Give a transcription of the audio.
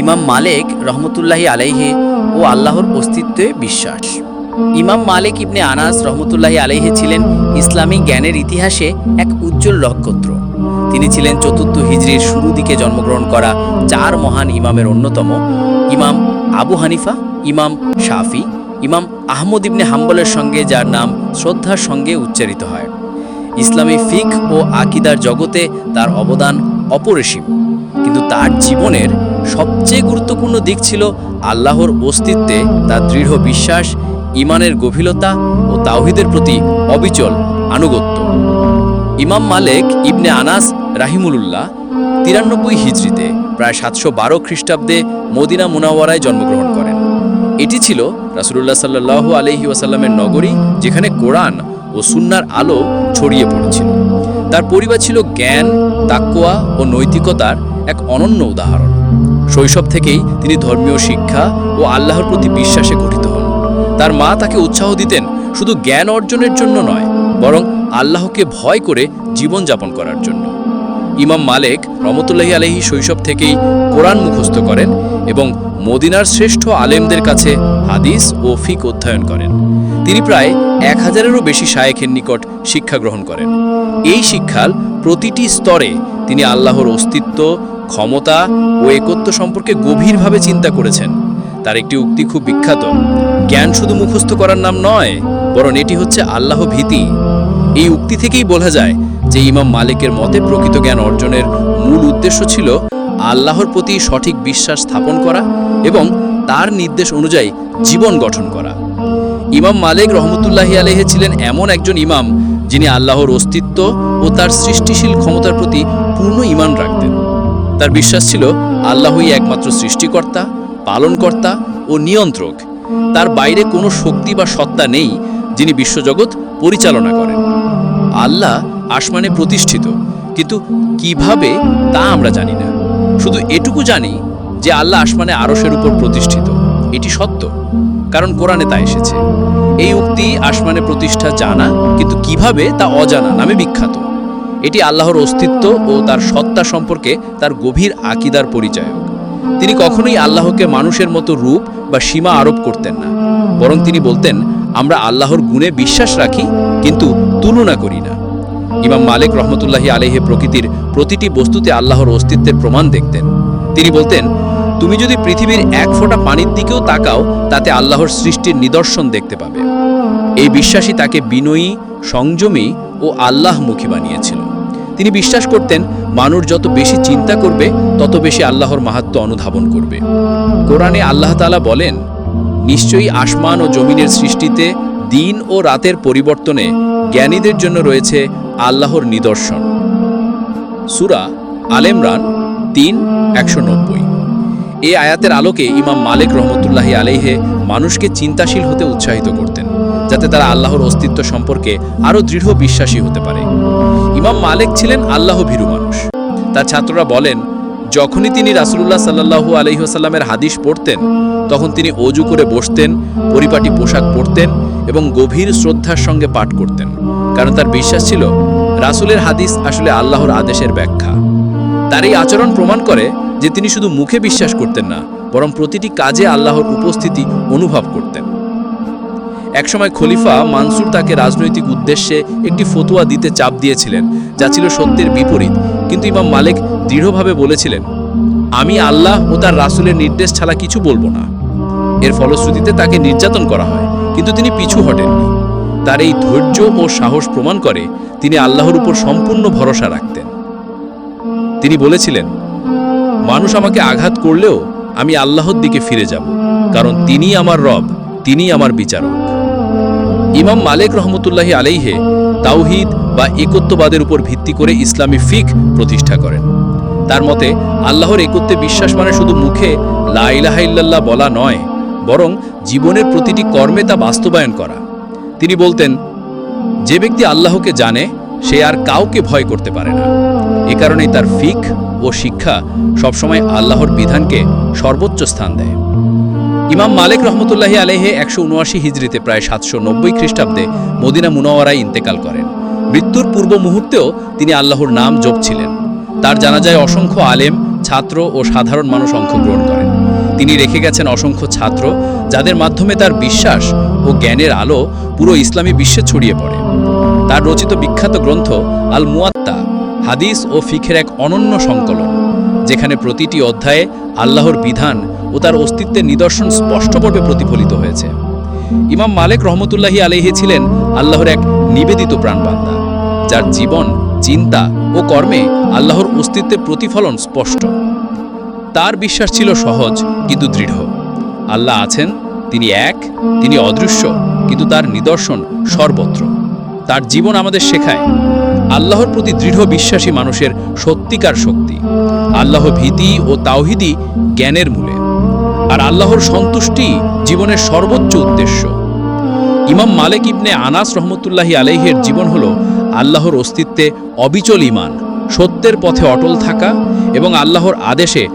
ইমাম মালেক রহমতুল্লাহি আলাইহে ও আল্লাহর অস্তিত্বে বিশ্বাস। ইমাম মালিক ইবনে আনাস রহমতুল্লাহি আলাইহে ছিলেন ইসলামী জ্ঞানের ইতিহাসে এক উজ্জ্বল নক্ষত্র তিনি ছিলেন চতুর্থ হিজরির শুরু দিকে জন্মগ্রহণ করা চার মহান ইমামের অন্যতম, ইমাম আবু হানিফা, ইমাম শাফি, ইমাম আহমদ ইবনে হাম্বলের সঙ্গে যার নাম শ্রদ্ধার সঙ্গে উচ্চারিত হয়। ইসলামী ফিক ও আকিদার জগতে তার অবদান অপরিসীম। কিন্তু তার জীবনের সবচেয়ে গুরুত্বপূর্ণ দিক ছিল আল্লাহর অস্তিত্বে তার দৃঢ় বিশ্বাস ইমানের গভীরতা ও তাওহিদের প্রতি অবিচল আনুগত্য। ইমাম মালেক ইবনে আনাস রাহিমুল্লাহ তিরানব্বই হিজড়িতে প্রায় সাতশো বারো খ্রিস্টাব্দে মদিনা মুনাওয়ারায় জন্মগ্রহণ করেন। এটি ছিল রাসুলুল্লাহ সাল্লাহু আলহি ওয়াসাল্লামের নগরী যেখানে কোরআন ও সুন্নার আলো ছড়িয়ে পড়েছিল। তার পরিবার ছিল জ্ঞান তাক্কোয়া ও নৈতিকতার এক অনন্য উদাহরণ। শৈশব থেকেই তিনি ধর্মীয় শিক্ষা ও আল্লাহর প্রতি বিশ্বাসে গঠিত হন। তার মা তাকে উৎসাহ দিতেন শুধু জ্ঞান অর্জনের জন্য নয়, বরং আল্লাহকে ভয় করে জীবনযাপন করার জন্য। ইমাম মালেক রহমতুল্লাহি আলহী শৈশব থেকেই কোরআন মুখস্থ করেন এবং মদিনার শ্রেষ্ঠ আলেমদের কাছে হাদিস ও ফিক অধ্যয়ন করেন। তিনি প্রায় এক হাজারেরও বেশি শায়েখের নিকট শিক্ষা গ্রহণ করেন। এই শিক্ষার প্রতিটি স্তরে তিনি আল্লাহর অস্তিত্ব, ক্ষমতা ও একত্ব সম্পর্কে গভীরভাবে চিন্তা করেছেন। তার একটি উক্তি খুব বিখ্যাত, জ্ঞান শুধু মুখস্থ করার নাম নয়, বরং এটি হচ্ছে আল্লাহ ভীতি এই উক্তি থেকেই বোঝা যায় যে ইমাম মালিকের মতে প্রকৃত জ্ঞান অর্জনের মূল উদ্দেশ্য ছিল আল্লাহর প্রতি সঠিক বিশ্বাস স্থাপন করা এবং তার নির্দেশ অনুযায়ী জীবন গঠন করা। ইমাম মালিক রহমতুল্লাহি আলহে ছিলেন এমন একজন ইমাম যিনি আল্লাহর অস্তিত্ব ও তার সৃষ্টিশীল ক্ষমতার প্রতি পূর্ণ ইমান রাখতেন। তার বিশ্বাস ছিল আল্লাহই একমাত্র সৃষ্টিকর্তা, পালনকর্তা ও নিয়ন্ত্রক। তার বাইরে কোনো শক্তি বা সত্তা নেই যিনি বিশ্বজগৎ পরিচালনা করেন। আল্লাহ আসমানে প্রতিষ্ঠিত। কিন্তু কীভাবে তা আমরা জানি না। শুধু এটুকু জানি যে আল্লাহ আসমানে আরসের উপর প্রতিষ্ঠিত। এটি সত্য, কারণ কোরআনে তা এসেছে। এই উক্তি আসমানে প্রতিষ্ঠা জানা, কিন্তু কীভাবে তা অজানা নামে বিখ্যাত। এটি আল্লাহর অস্তিত্ব ও তার সত্তা সম্পর্কে তার গভীর আকিদার পরিচয়ক। তিনি কখনোই আল্লাহকে মানুষের মতো রূপ বা সীমা আরোপ করতেন না। বরং তিনি বলতেন, আমরা আল্লাহর গুণে বিশ্বাস রাখি, কিন্তু তুলনা করি না। ইমাম মালিক রহমতুল্লাহি আলেহে প্রকৃতির প্রতিটি বস্তুতে আল্লাহর অস্তিত্বের প্রমাণ দেখতেন। তিনি বলতেন, তুমি যদি পৃথিবীর এক ফোঁটা পানির দিকেও তাকাও, তাতে আল্লাহর সৃষ্টির নিদর্শন দেখতে পাবে। এই বিশ্বাসী তাকে বিনয়ী, সংযমী ও আল্লাহমুখী বানিয়েছিল। তিনি বিশ্বাস করতেন, মানুষ যত বেশি চিন্তা করবে, তত বেশি আল্লাহর মাহাত্ম অনুধাবন করবে। কোরআনে আল্লাহ তাআলা বলেন, নিশ্চয়ই আসমান ও জমিনের সৃষ্টিতে দিন ও রাতের পরিবর্তনে জ্ঞানীদের জন্য রয়েছে আল্লাহর নিদর্শন। সুরা আলেমরান তিন, একশো নব্বই। এই আয়াতের আলোকে ইমাম মালিক রহমতুল্লাহি আলাইহে মানুষকে চিন্তাশীল হতে উৎসাহিত করতেন, যাতে তারা আল্লাহর অস্তিত্ব সম্পর্কে আরও দৃঢ় বিশ্বাসী হতে পারে। ইমাম মালিক ছিলেন আল্লাহ ভীরু মানুষ। তার ছাত্ররা বলেন, যখনই তিনি রাসুলুল্লাহ সাল্লাহু আলহিহাসাল্লামের হাদিস পড়তেন, তখন তিনি অজু করে বসতেন, পরিপাটি পোশাক পরতেন এবং গভীর শ্রদ্ধার সঙ্গে পাঠ করতেন, কারণ তার বিশ্বাস ছিল রাসুলের হাদিস আসলে আল্লাহর আদেশের ব্যাখ্যা। তার এই আচরণ প্রমাণ করে যে তিনি শুধু মুখে বিশ্বাস করতেন না, বরং প্রতিটি কাজে আল্লাহর উপস্থিতি অনুভব করতেন। একসময় খলিফা মানসুর তাকে রাজনৈতিক উদ্দেশ্যে একটি ফতোয়া দিতে চাপ দিয়েছিলেন, যা ছিল সত্যের বিপরীত, কিন্তু ইমাম মালিক দৃঢ়ভাবে বলেছিলেন, আমি আল্লাহ ও তার রাসুলের নির্দেশ ছাড়া কিছু বলব না। এর ফলশ্রুতিতে তাকে নির্যাতন করা হয়। কিন্তু তিনি পিছু হটেননি। তার এই ধৈর্য ও সাহস প্রমাণ করে তিনি আল্লাহর উপর সম্পূর্ণ ভরসা রাখতেন। তিনি বলেছিলেন, মানুষ আমাকে আঘাত করলেও আমি আল্লাহর দিকে ফিরে যাব, কারণ তিনি আমার রব তিনি আমার বিচারক। ইমাম মালিক রহমতুল্লাহি আলাইহে তাওহিদ বা একত্ববাদের উপর ভিত্তি করে ইসলামী ফিক প্রতিষ্ঠা করেন। তার মতে, আল্লাহর একত্বে বিশ্বাস মানে শুধু মুখে লা ইলাহা ইল্লাল্লাহ বলা নয় বরং জীবনের প্রতিটি কর্মে তা বাস্তবায়ন করা। তিনি বলতেন, যে ব্যক্তি আল্লাহকে জানে, সে আর কাউকে ভয় করতে পারে না। এ কারণেই তার ফিক ও শিক্ষা সবসময় আল্লাহর বিধানকে সর্বোচ্চ স্থান দেয়। ইমাম মালিক রহমতুল্লাহি আলেহে একশো উনআশি হিজড়িতে প্রায় সাতশো নব্বই খ্রিস্টাব্দে মদিনা মুনাওয়ারায় ইন্তেকাল করেন। মৃত্যুর পূর্ব মুহূর্তেও তিনি আল্লাহর নাম জপছিলেন। তার জানা যায় অসংখ্য আলেম, ছাত্র ও সাধারণ মানুষ অংশগ্রহণ করেন। তিনি রেখে গেছেন অসংখ্য ছাত্র, যাদের মাধ্যমে তার বিশ্বাস ও জ্ঞানের আলো পুরো ইসলামী বিশ্বে ছড়িয়ে পড়ে। তার রচিত বিখ্যাত গ্রন্থ আল মুয়াত্তা হাদিস ও ফিখের এক অনন্য সংকলন, যেখানে প্রতিটি অধ্যায়ে আল্লাহর বিধান ও তার অস্তিত্বের নিদর্শন স্পষ্টভাবে প্রতিফলিত হয়েছে। ইমাম মালিক রহমতুল্লাহি আলহি ছিলেন আল্লাহর এক নিবেদিত প্রাণবান্দা, যার জীবন, চিন্তা ও কর্মে আল্লাহর অস্তিত্বের প্রতিফলন স্পষ্ট। তার বিশ্বাস ছিল সহজ, কিন্তু দৃঢ়। আল্লাহ আছেন, তিনি এক, তিনি অদৃশ্য, কিন্তু তার নিদর্শন সর্বত্র। তার জীবন আমাদের শেখায়, আল্লাহর প্রতি দৃঢ় বিশ্বাসী মানুষের সত্যিকার শক্তি। আল্লাহ ভীতি ও তাওহিদি জ্ঞানের মূলে। আর আল্লাহর সন্তুষ্টি জীবনের সর্বোচ্চ উদ্দেশ্য। ইমাম মালিক ইবনে আনাস রহমতুল্লাহি আলাইহের জীবন হল আল্লাহর অস্তিত্বে অবিচল ইমান, সত্যের পথে অটল থাকা এবং আল্লাহর আদেশে